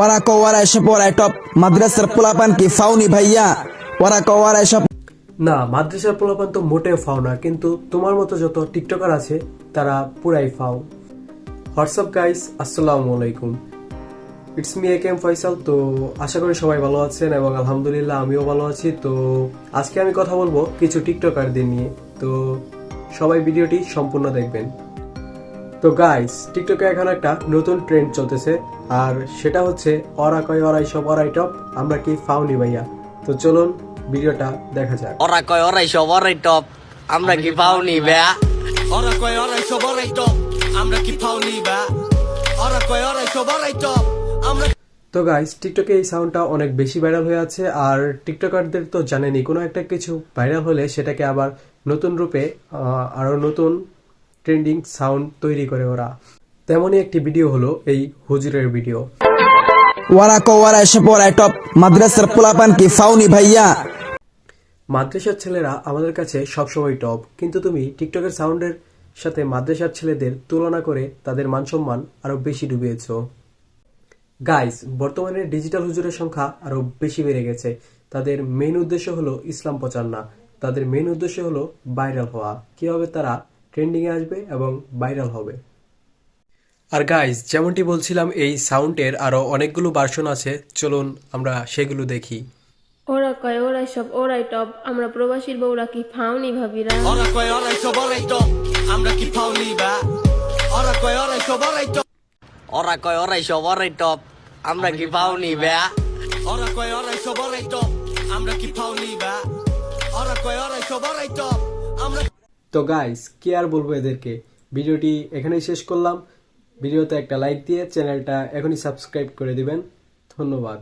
ওরা কো ওরা এসব ওরাই টপ। মাদ্রাসার পোলাপান কি ফাউনি ভাইয়া? ওরা কো ওরা না, মাদ্রাসার পোলাপান তো মোটেও ফাও না, কিন্তু তোমার মতো যত টিকটকার আছে, তারা পুরাই ফাও হোয়াটসঅ্যাপ গাইস আসসালামু আলাইকুম। It's me A K M Faisal তো আশা করি সবাই ভালো আছেন এবং আলহামদুলিল্লাহ আমিও ভালো আছি। তো আজকে আমি কথা বলব কিছু টিকটকারদের নিয়ে। তো সবাই ভিডিওটি সম্পূর্ণ দেখবেন। তো গাইস টিকটকে এখন একটা নতুন ট্রেন্ড চলতেছে আর সেটা হচ্ছে অরা কয় অরাই সব অরাই টপ আমরা কি ফাউনি ভাইয়া? তো চলুন ভিডিওটা দেখা যাক। ওরা কয় ওরাই সব ওরাই টপ আমরা কি বেয়া Ora koi ora সব orai top আমরা কি ফাউনি Ora koi ora সব orai top আমরা তো গাইস টিকটকে এই সাউন্ডটা অনেক বেশি ভাইরাল হয়ে আছে আর টিকটকারদের তো জানেনি কোনো একটা কিছু ভাইরাল হলে সেটাকে আবার নতুন রূপে আহ, আরও নতুন ট্রেন্ডিং সাউন্ড তৈরি করে ওরা। তেমনই একটি ভিডিও হলো এই হুজুরের ভিডিও। ওরা এসব ওরাই টপ। মাদ্রাসার পোলাপান কি ফাউনি ভাইয়া? মাদ্রাসার ছেলেরা আমাদের কাছে সবসময় টপ। কিন্তু তুমি টিকটকের সাউন্ডের সাথে মাদ্রাসার ছেলেদের তুলনা করে তাদের মানসম্মান আরও বেশি ডুবিয়েছ। গাইস বর্তমানে ডিজিটাল হুজুরের সংখ্যা আরও বেশি বেড়ে গেছে। তাদের মেন উদ্দেশ্য হলো ইসলাম প্রচার না তাদের মেন উদ্দেশ্য হলো ভাইরাল হওয়া। কীভাবে তারা ট্রেন্ডিং এ আসবে এবং ভাইরাল হবে। আর গাইস যেমনটি বলছিলাম এই সাউন্ডের আরও অনেকগুলো ভার্সন আছে। চলুন আমরা সেগুলো দেখি। ওরা কয় ওরাই সব ওরাই টপ আমরা প্রবাসীর বউরা কি ফাউনি ভাবিরা Ora koi ora সব orai top আমরা কি পাওনি বা? Ora koi ora সব orai top ওরা কয় ওরাই সব ওরাই টপ আমরা কি পাওনি বেয়া Ora koi ora সব orai top আমরা কি পাওনি বা? Ora koi ora সব top আমরা তো গাইস কি আর বলব এদেরকে? ভিডিওটি এখানেই শেষ করলাম। ভিডিওতে একটা লাইক দিয়ে চ্যানেলটা এখনই সাবস্ক্রাইব করে দিবেন। ধন্যবাদ।